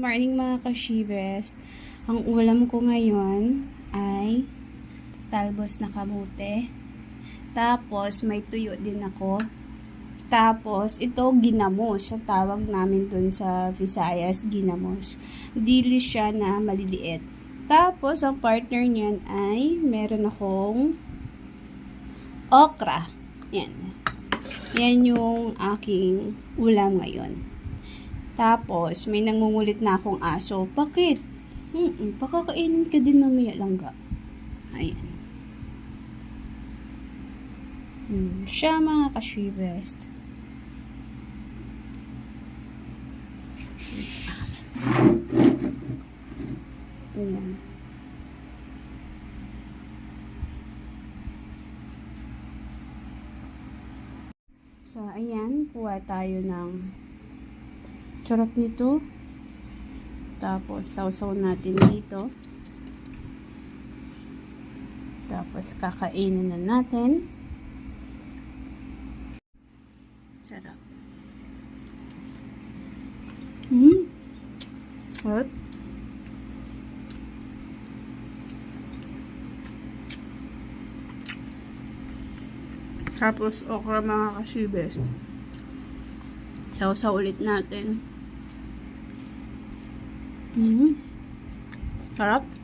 Morning mga kashibest. Ang ulam ko ngayon ay talbos na kamote. Tapos may tuyo din ako. Tapos ito ginamos. Ang tawag namin dun sa Visayas, ginamos. Dili siya na maliliit. Tapos ang partner niyan ay meron akong okra. Yan. Yan yung aking ulam ngayon. Tapos, may nangungulit na akong aso. Bakit? Mm pakakainin ka din mamaya langga. Ayan. Hmm, siya mga ka-shibest. Ayan. So, ayan. Kuha tayo ng Sarap nito. Tapos, sausaw natin dito. Tapos, kakainin na natin. Sarap. Hmm. Sarap. Tapos, okra mga kasibes. Sausaw ulit natin. Mm. Sarap.